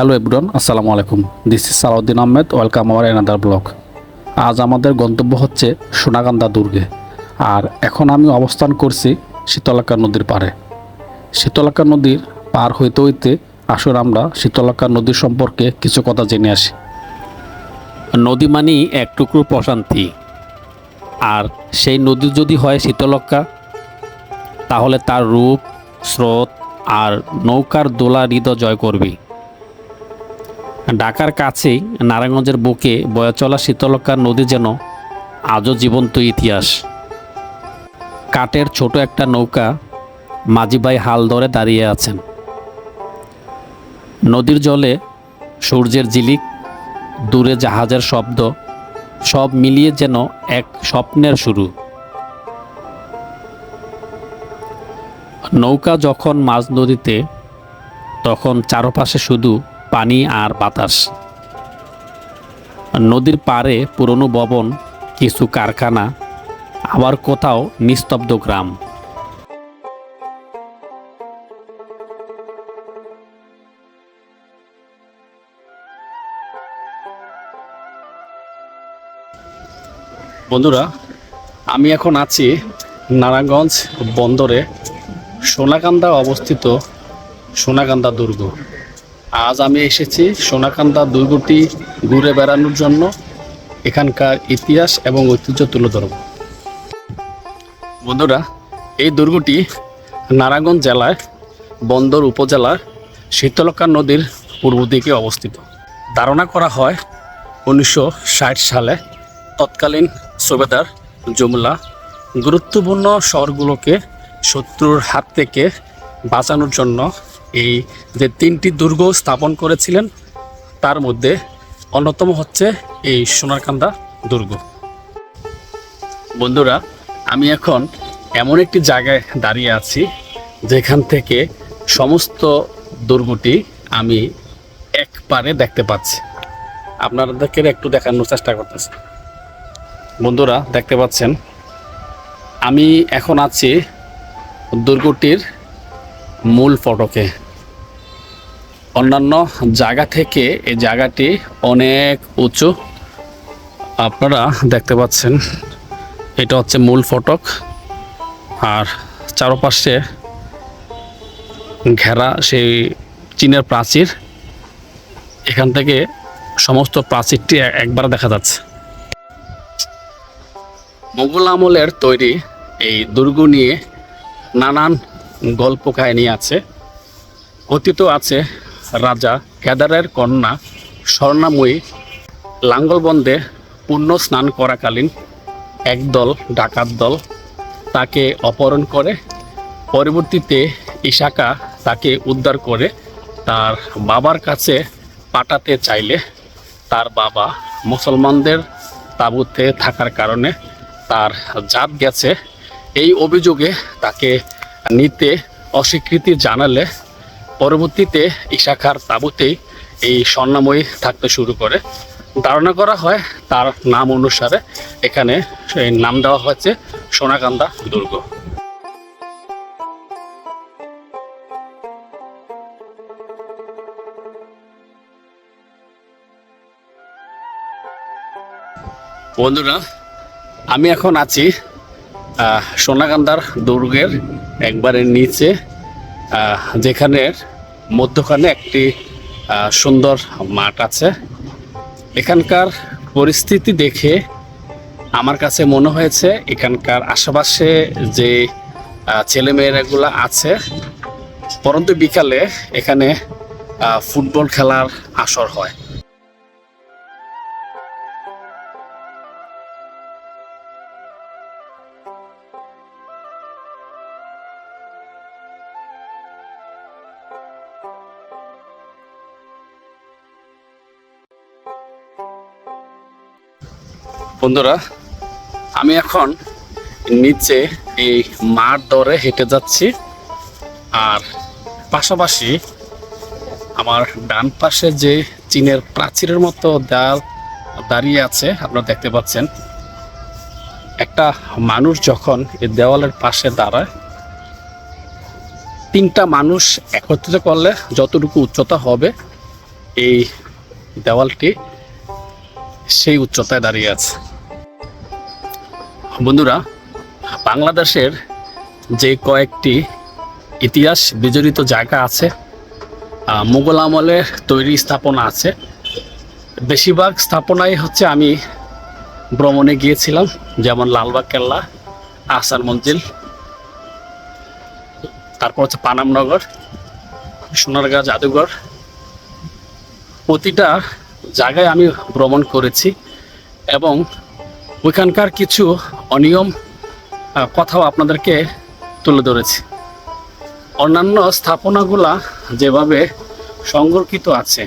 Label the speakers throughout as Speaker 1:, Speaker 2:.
Speaker 1: Hello everyone আসসালামু আলাইকুম। This is Salauddin Ahmed welcome our another blog আজ আমাদের গন্তব্য হচ্ছে সোনাকান্দা দুর্গে। আর এখন আমি অবস্থান করছি শীতলাকা নদীর পাড়ে। শীতলাকা নদীর পার হইতে হইতে আসলে আমরা শীতলাকা নদীর সম্পর্কে কিছু কথা জেনে আসি। নদী মানেই এক টুকরো প্রশান্তি। আর সেই নদী যদি হয় শীতলক্কা তাহলে তার রূপ, স্রোত আর নৌকার দোলা হৃদয় জয় করবে। ঢাকার কাছেই নারায়ণগঞ্জের বুকে বয়ে চলা শীতলক্কার নদী যেন আজও জীবন্ত ইতিহাস। কাঠের ছোট একটা নৌকা মাঝিবাই হাল ধরে দাঁড়িয়ে আছেন। নদীর জলে সূর্যের জিলিক দূরে জাহাজের শব্দ, সব মিলিয়ে যেন এক স্বপ্নের শুরু। নৌকা যখন মাঝ নদীতে, তখন চারপাশে শুধু পানি আর বাতাস। নদীর পাড়ে পুরনো ভবন, কিছু কারখানা, আবার কোথাও নিস্তব্ধ গ্রাম। বন্ধুরা, আমি এখন আছি নারায়ণগঞ্জ বন্দরে সোনাকান্দা অবস্থিত সোনাকান্দা দুর্গ। আজ আমি এসেছি সোনাকান্দা দুর্গটি ঘুরে বেড়ানোর জন্য। এখানকার ইতিহাস এবং ঐতিহ্য তুলে ধরব। বন্ধুরা, এই দুর্গটি নারায়ণগঞ্জ জেলার বন্দর উপজেলার শীতলক্ষা নদীর পূর্ব দিকে অবস্থিত। ধারণা করা হয় উনিশশো ষাট সালে তৎকালীন সুবেদার জুমলা গুরুত্বপূর্ণ শহরগুলোকে শত্রুর হাত থেকে বাঁচানোর জন্য এই যে তিনটি দুর্গ স্থাপন করেছিলেন, তার মধ্যে অন্যতম হচ্ছে এই সোনারকান্দা দুর্গ। বন্ধুরা, আমি এখন এমন একটি জায়গায় দাঁড়িয়ে আছি, যেখান থেকে সমস্ত দুর্গটি আমি একবারে দেখতে পাচ্ছি। আপনাদেরকে একটু দেখানোর চেষ্টা করতেছি। বন্ধুরা, দেখতে পাচ্ছেন, আমি এখন আছি দুর্গটির মূল ফটকে। অন্যান্য জায়গা থেকে এই জায়গাটি অনেক উঁচু। আপনারা দেখতে পাচ্ছেন, এটা হচ্ছে মূল ফটক। আর চারপাশে ঘেরা সেই চীনের প্রাচীর। এখান থেকে সমস্ত প্রাচীরটি একবার দেখা যাচ্ছে। মোগল আমলের তৈরি এই দুর্গ নিয়ে নানান গল্প কাহিনী আছে। অতীত আছে রাজা কেদারের কন্যা স্বর্ণাময়ী লাঙ্গলবন্দে পুণ্য স্নান করাকালীন একদল ডাকাত দল তাকে অপহরণ করে। পরবর্তীতে ইশাকা তাকে উদ্ধার করে তার বাবার কাছে পাঠাতে চাইলে তার বাবা মুসলমানদের তাঁবুতে থাকার কারণে তার জাত গেছে। এই অভিযোগে তাকে নিতে অস্বীকৃতি জানালে পরবর্তীতে ইশাখার তাঁবুতেই এই স্বর্ণাময়ী থাকতে শুরু করে। ধারণা করা হয় তার নাম অনুসারে এখানে নাম দেওয়া হয়েছে সোনাকান্দা দুর্গ। বন্ধুরা, আমি এখন আছি সোনাকান্দার দুর্গের একবারে নিচে আহ, যেখানে মধ্যখানে একটি সুন্দর মাঠ আছে। এখানকার পরিস্থিতি দেখে আমার কাছে মনে হয়েছে এখানকার আশেপাশে যে ছেলেমেয়েরাগুলো আছে পরন্তু বিকালে এখানে ফুটবল খেলার আসর হয়। বন্ধুরা, আমি এখন নিচে এই মাঠ দরে হেঁটে যাচ্ছি আর পাশাপাশি আমার ডান পাশে যে চীনের প্রাচীরের মতো দেয়াল দাঁড়িয়ে আছে, আপনারা দেখতে পাচ্ছেন, একটা মানুষ যখন এই দেওয়ালের পাশে দাঁড়ায়, তিনটা মানুষ একত্রিত করলে যতটুকু উচ্চতা হবে এই দেওয়ালটি সেই উচ্চতায় দাঁড়িয়ে আছে। বন্ধুরা, বাংলাদেশের যে কয়েকটি ইতিহাস বিজড়িত জায়গা আছে মুঘল আমলের তৈরি স্থাপনা আছে। বেশিরভাগ স্থাপনাই হচ্ছে আমি ভ্রমণে গিয়েছিলাম, যেমন লালবাগ, কেল্লা, আহসান মঞ্জিল, তারপর হচ্ছে পানামনগর, সোনারগাঁ, জাদুঘর। প্রতিটা জায়গায় আমি ভ্রমণ করেছি এবং ওইখানকার কিছু অনিয়ম কথাও আপনাদেরকে তুলে ধরেছি। অন্যান্য স্থাপনাগুলা যেভাবে সংরক্ষিত আছে,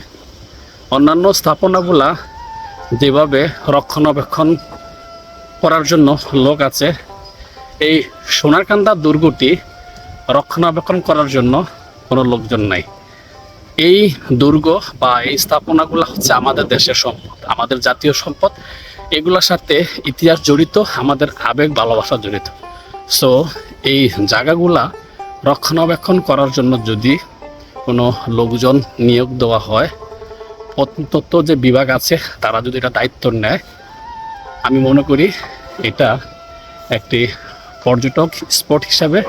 Speaker 1: অন্যান্য স্থাপনাগুলা যেভাবে রক্ষণাবেক্ষণ করার জন্য লোক আছে, এই সোনারকান্দা দুর্গটি রক্ষণাবেক্ষণ করার জন্য কোনো লোকজন নাই। এই দুর্গ বা এই স্থাপনাগুলো হচ্ছে আমাদের দেশের সম্পদ, আমাদের জাতীয় সম্পদ। এগুলোর সাথে ইতিহাস জড়িত, আমাদের আবেগ, ভালোবাসা জড়িত। সো এই জায়গাগুলা রক্ষণাবেক্ষণ করার জন্য যদি কোনো লোকজন নিয়োগ দেওয়া হয় প্রত্নতত্ত্ব যে বিভাগ আছে, তারা যদি এটা দায়িত্ব নেয়, আমি মনে করি এটা একটি পর্যটক স্পট হিসাবে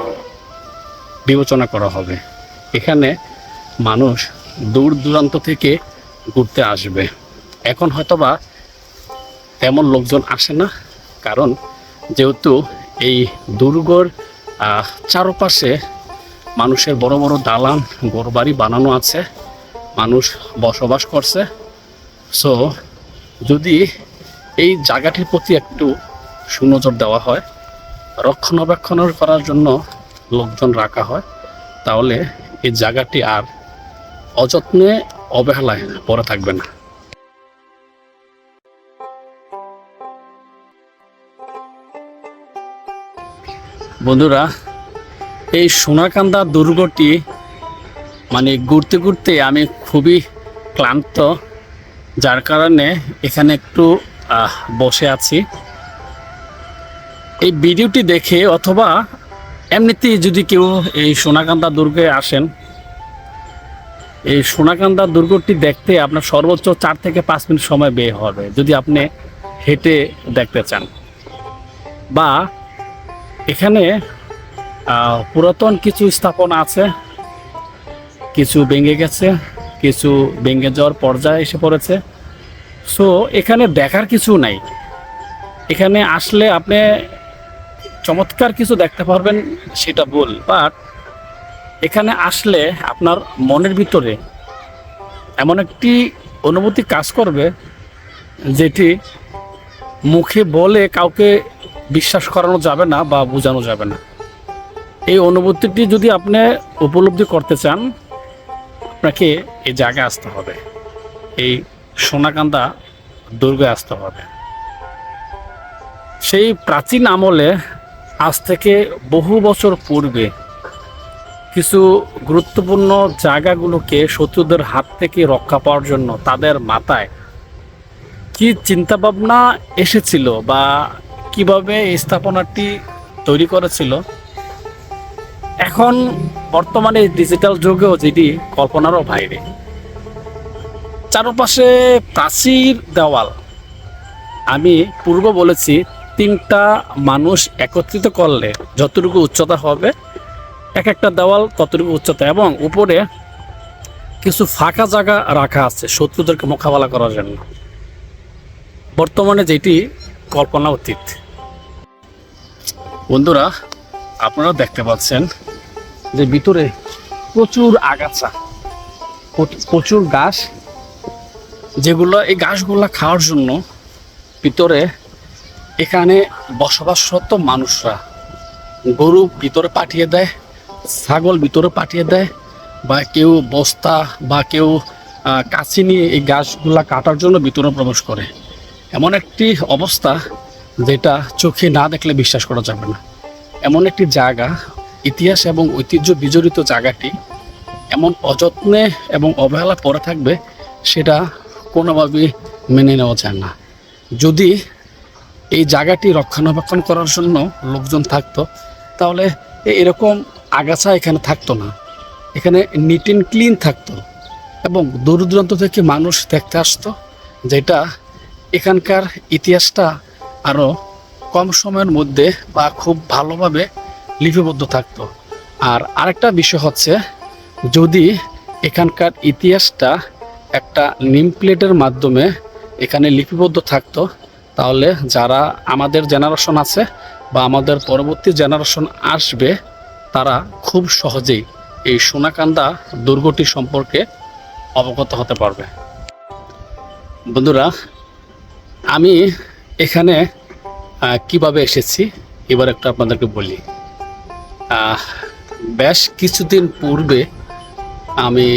Speaker 1: বিবেচনা করা হবে। এখানে মানুষ দূর দূরান্ত থেকে ঘুরতে আসবে। এখন হয়তোবা তেমন লোকজন আসে না, কারণ যেহেতু এই দুর্গর চারপাশে মানুষের বড় বড় দালান, ঘরবাড়ি বানানো আছে, মানুষ বসবাস করছে। সো, যদি এই জায়গাটির প্রতি একটু সুনজর দেওয়া হয়, রক্ষণাবেক্ষণ করার জন্য লোকজন রাখা হয়, তাহলে এই জায়গাটি আর অযত্নে অবহেলায় পড়ে থাকবে না বন্ধুরা, এই সোনাকান্দা দুর্গটি মানে ঘুরতে ঘুরতে আমি খুবই ক্লান্ত, যার কারণে এখানে একটু বসে আছি। এই ভিডিওটি দেখে অথবা এমনিতেই যদি কেউ এই সোনাকান্দা দুর্গে আসেন এই সোনাকান্দা দুর্গটি দেখতে আপনার সর্বোচ্চ চার থেকে পাঁচ মিনিট সময় ব্যয় হবে, যদি আপনি হেঁটে দেখতে চান। বা এখানে পুরাতন কিছু স্থাপনা আছে, কিছু ভেঙে গেছে, কিছু ভেঙে যাওয়ার পর্যায়ে এসে পড়েছে। সো এখানে দেখার কিছু নাই। এখানে আসলে আপনি চমৎকার কিছু দেখতে পারবেন, সেটা ভুল বাট এখানে আসলে আপনার মনের ভিতরে এমন একটি অনুভূতি কাজ করবে যেটি মুখে বলে কাউকে বিশ্বাস করানো যাবে না বা বোঝানো যাবে না। এই অনুভূতিটি যদি আপনি উপলব্ধি করতে চান, আপনাকে এই জায়গায় আসতে হবে। এই সোনাকান্দা দুর্গে আসতে হবে। সেই প্রাচীন আমলে আজ থেকে বহু বছর পূর্বে কিছু গুরুত্বপূর্ণ জায়গাগুলোকে শত্রুদের হাত থেকে রক্ষা পাওয়ার জন্য তাদের মাথায় কি চিন্তাভাবনা এসেছিল বা কীভাবে স্থাপনাটি তৈরি করেছিল? এখন বর্তমানে ডিজিটাল যুগেও যেটি কল্পনারও বাইরে। চারপাশে প্রাচীর দেওয়াল। আমি পূর্ব বলেছি, তিনটা মানুষ একত্রিত করলে যতটুকু উচ্চতা হবে এক একটা দেওয়াল ততটুকু উচ্চতা এবং উপরে কিছু ফাঁকা জায়গা রাখা আছে শত্রুদেরকে মোকাবেলা করার জন্য। বর্তমানে যেটি কল্পনা অতীত। বন্ধুরা, আপনারা দেখতে পাচ্ছেন যে ভিতরে প্রচুর আগাছা, প্রচ- প্রচুর গাছ, যেগুলো এই গাছগুলো খাওয়ার জন্য ভিতরে এখানে বসবাসরত মানুষরা গরু ভিতরে পাঠিয়ে দেয়। ছাগল ভিতরে পাঠিয়ে দেয় বা কেউ বস্তা বা কেউ কাছি নিয়ে এই গাছগুলা কাটার জন্য ভিতরে প্রবেশ করে। এমন একটি অবস্থা যেটা চোখে না দেখলে বিশ্বাস করা যাবে না। এমন একটি জায়গা, ইতিহাস এবং ঐতিহ্য বিজড়িত জায়গাটি এমন অযত্নে এবং অবহেলা পড়ে থাকবে সেটা কোনোভাবেই মেনে নেওয়া যায় না। যদি এই জায়গাটি রক্ষণাবেক্ষণ করার জন্য লোকজন থাকতো, তাহলে এরকম আগাছা এখানে থাকতো না। এখানে নিট অ্যান্ড ক্লিন থাকতো এবং দূর দূরান্ত থেকে মানুষ দেখতে আসতো যেটা এখানকার ইতিহাসটা আরও কম সময়ের মধ্যে বা খুব ভালোভাবে লিপিবদ্ধ থাকতো। আর আরেকটা বিষয় হচ্ছে, যদি এখানকার ইতিহাসটা একটা নিম প্লেটের মাধ্যমে এখানে লিপিবদ্ধ থাকতো, তাহলে যারা আমাদের জেনারেশন আছে বা আমাদের পরবর্তী জেনারেশন আসবে, তারা খুব সহজেই এই সোনাকান্দা দুর্গটি সম্পর্কে অবগত হতে পারবে। বন্ধুরা, আমি এখানে কীভাবে এসেছি, এবার একটু আপনাদেরকে বলি। বেশ কিছুদিন পূর্বে আমি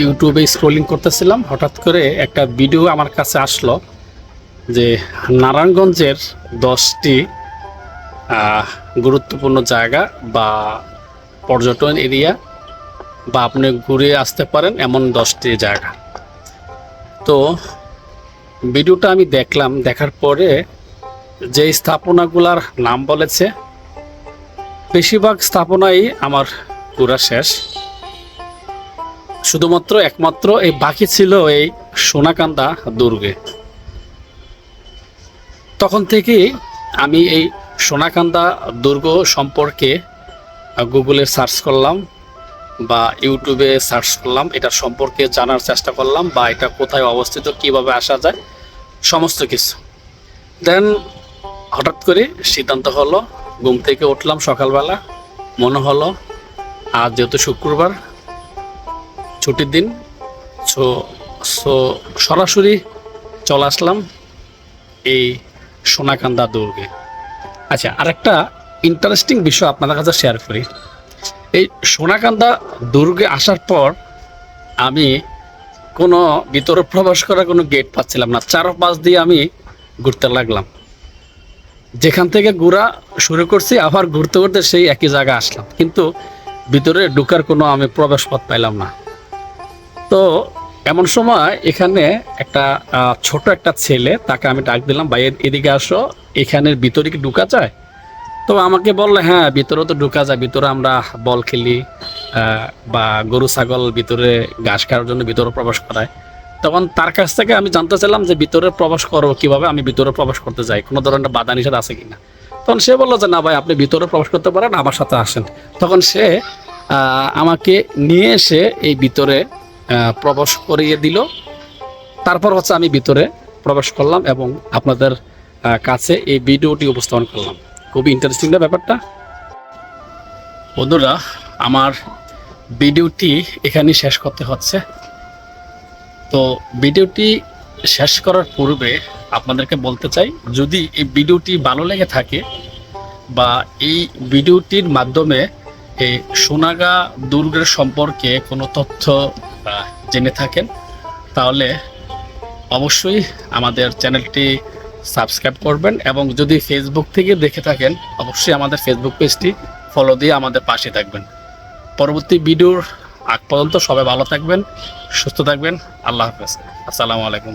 Speaker 1: ইউটিউবে স্ক্রোলিং করতেছিলাম, হঠাৎ করে একটা ভিডিও আমার কাছে আসলো যে নারায়ণগঞ্জের দশটি গুরুত্বপূর্ণ জায়গা বা পর্যটন এরিয়া বা আপনি ঘুরে আসতে পারেন এমন দশটি জায়গা। তো ভিডিওটা আমি দেখলাম, দেখার পরে যে স্থাপনাগুলার নাম বলেছে, বেশিরভাগ স্থাপনাই আমার পুরা শেষ। শুধুমাত্র একমাত্র এই বাকি ছিল এই সোনাকান্দা দুর্গে। তখন থেকেই আমি এই সোনাকান্দা দুর্গ সম্পর্কে গুগলে সার্চ করলাম বা ইউটিউবে সার্চ করলাম, এটা সম্পর্কে জানার চেষ্টা করলাম বা এটা কোথায় অবস্থিত, কীভাবে আসা যায়, সমস্ত কিছু। দেন হঠাৎ করে সিদ্ধান্ত হলো, ঘুম থেকে উঠলাম সকালবেলা, মনে হলো, আজ যেহেতু শুক্রবার, ছুটির দিন সো সো সরাসরি চলে আসলাম এই সোনাকান্দা দুর্গে। আচ্ছা আর একটা ইন্টারেস্টিং বিষয় আপনাদের কাছে শেয়ার করি। এই সোনাকান্দা দুর্গে আসার পর আমি কোনো ভিতরে প্রবেশ করার কোনো গেট পাচ্ছিলাম না। চার পাশ দিয়ে আমি ঘুরতে লাগলাম। যেখান থেকে ঘোরা শুরু করছি, আবার ঘুরতে ঘুরতে সেই একই জায়গায় আসলাম। কিন্তু ভিতরে ঢুকার কোনো আমি প্রবেশ পথ পাইলাম না। তো এমন সময় এখানে একটা ছোট একটা ছেলে, তাকে আমি ডাক দিলাম, ভাই এদিকে আসো এখানের ভিতরে কি ঢুকা যায়? তো আমাকে বললে হ্যাঁ ভিতরে তো ঢুকা যায়, ভিতরে আমরা বল খেলি বা গরু, ছাগল ভিতরে ঘাস খাওয়ার জন্য ভিতরে প্রবেশ করায়। তখন তার কাছ থেকে আমি জানতে চাইলাম যে ভিতরে প্রবেশ করো কীভাবে, আমি ভিতরে প্রবেশ করতে যাই, কোনো ধরনের বাধা নিষেধ আছে কিনা? তখন সে বলল যে, না ভাই, আপনি ভিতরে প্রবেশ করতে পারেন, আমার সাথে আসেন। তখন সে আমাকে নিয়ে এসে এই ভিতরে প্রবেশ করিয়ে দিল। তারপর হচ্ছে আমি ভিতরে প্রবেশ করলাম এবং আপনাদের কাছে এই ভিডিওটি উপস্থাপন করলাম। খুবই ইন্টারেস্টিং না ব্যাপারটা? বন্ধুরা, আমার ভিডিওটি এখানে শেষ করতে হচ্ছে। তো ভিডিওটি শেষ করার পূর্বে আপনাদেরকে বলতে চাই, যদি এই ভিডিওটি ভালো লেগে থাকে বা এই ভিডিওটির মাধ্যমে এই সোনাগা দুর্গের সম্পর্কে কোনো তথ্য জেনে থাকেন, তাহলে অবশ্যই আমাদের চ্যানেলটি সাবস্ক্রাইব করবেন এবং যদি ফেসবুক থেকে দেখে থাকেন, অবশ্যই আমাদের ফেসবুক পেজটি ফলো দিয়ে আমাদের পাশে থাকবেন। পরবর্তী ভিডিওর আগ পর্যন্ত সবাই ভালো থাকবেন, সুস্থ থাকবেন। আল্লাহ হাফেজ। আসসালামু আলাইকুম।